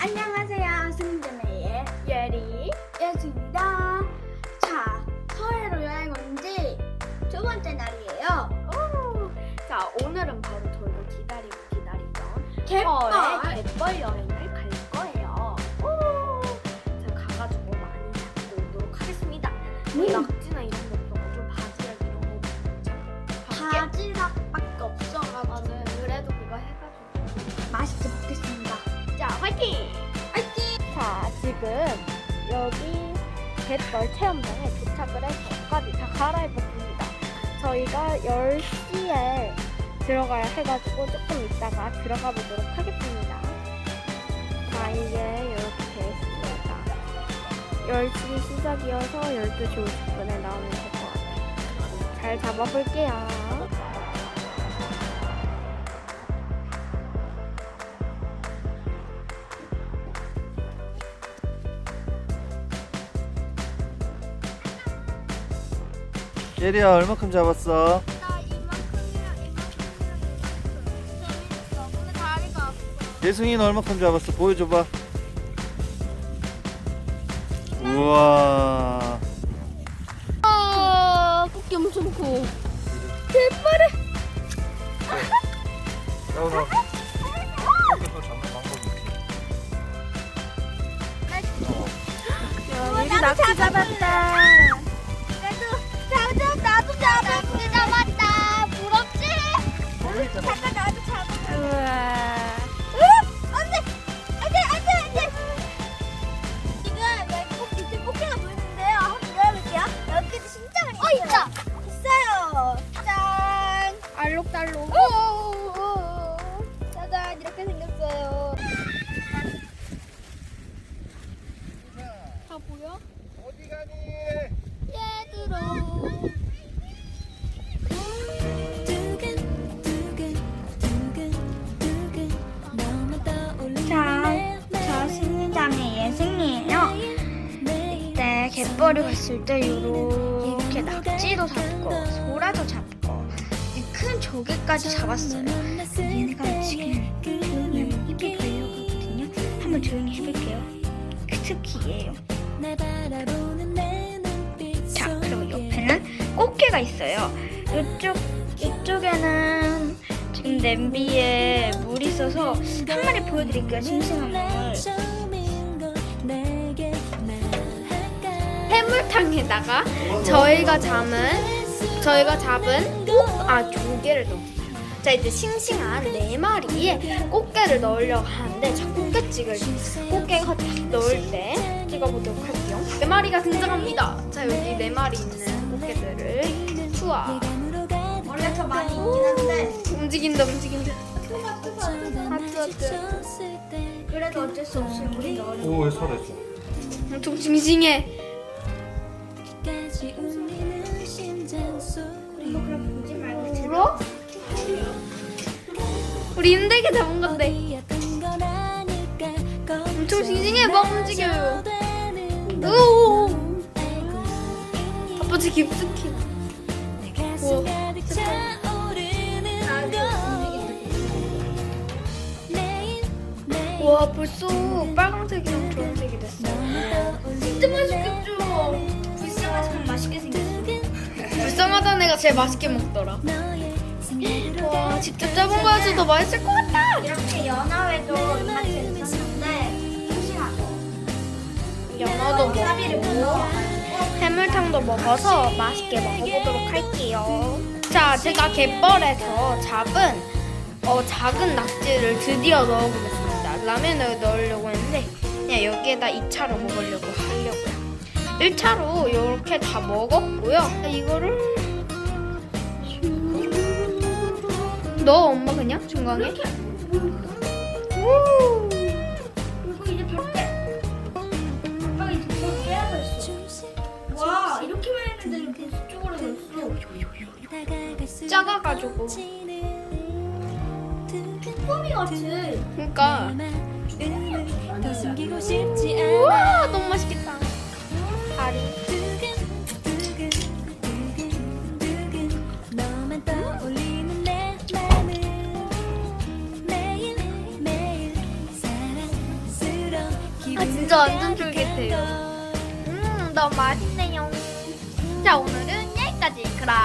안녕하세요. 승준의 예리 예수입니다. 자, 서해로 여행 온 지 두 번째 날이에요. 오, 자 오늘은 바로 저희가 기다리고 기다리던 갯벌. 서해 갯벌 여행을 갈 거예요. 오, 제가 가가지고 많이 잡고 오도록 하겠습니다. 음. 낙지나 이런 지금 여기 갯벌 체험장에 도착을 해서 옷까지 다 갈아입었습니다. 저희가 10시에 들어가야 해가지고 조금 있다가 들어가 보도록 하겠습니다. 자 이게 이렇게 있습니다. 10시 시작이어서 12시 50분에 나오면 될 것 같아요. 잘 잡아볼게요. 예리야 얼마큼 잡았어? 나 이만큼이랑 이만큼이랑 재밌어. 근데 다리가 아파. 예승이는 얼마큼 잡았어? 보여줘봐 우와 아, 꽃게 엄청 커. 나오나 잡는 방법이 있지 야, 얘리 낙지 잡았다. 갯벌이 갔을 때 이렇게 낙지도 잡고 소라도 잡고 이큰 조개까지 잡았어요. 얘네가 지금 조용히 입에 벌려거든요. 한번 조용히 해볼게요. 그 특기예요. 자, 그리고 옆에는 꽃게가 있어요. 이쪽 이쪽에는 지금 냄비에 물이 있어서 한 마리 보여드릴게요. 싱싱한 물. 해물탕에다가 저희가 잡은 저희가 잡은 꽃아 조개를 넣었어요. 자 이제 싱싱한 네 마리에 꽃게를 넣으려고 하는데 자 꽃게찍을 꽃게가 딱 넣을 때 찍어보도록 할게요. 네 마리가 등장합니다. 자 여기 네 마리 있는 꽃게들을 투하 원래 더 많이 있긴 한데 움직인다 움직인다. 하트 하트. 그래도 어쩔 수 없이 우리 넣어. 오왜 살았어? 엄청 싱싱해. 이거 그럼 보지 말고 들어. 울어? 우리 힘들게 잡은 건데. 엄청 싱싱해 막 움직여요. 오 아빠 지 깊숙이 우와. 와 벌써 빨강색이랑 주황색이 됐어. 진짜 맛있겠죠. 불쌍하지만 맛있게 생겼어. 불쌍하다는 애가 제일 맛있게 먹더라 와 직접 잡은 거여서 더 맛있을 것 같다 이렇게 연어회도 이마트에 있었는데 싱싱하고. 연어도 먹고. 해물탕도 먹어서 맛있게 먹어보도록 할게요. 자, 제가 갯벌에서 잡은 어, 작은 낙지를 드디어 넣어보겠습니다. 라면을 넣으려고 했는데 그냥 여기에다 2차로 먹으려고 하려고요. 1차로 이렇게 다 먹었고요. 이거를 넣어 엄마 그냥 중간에. 우! 그리고 이제 밖에. 아빠 이제 뭘 빼야 됐어. 와 이렇게만 했는데 이렇게 수쪽으로 됐어. 작아가지고. 뽀미 같이. 그러니까 더 숨기고 싶지 우와 너무 맛있겠다. 다리. 아 진짜 완전 쫄깃해요. 음 너무 맛있네요. 자 오늘은 여기까지. 그럼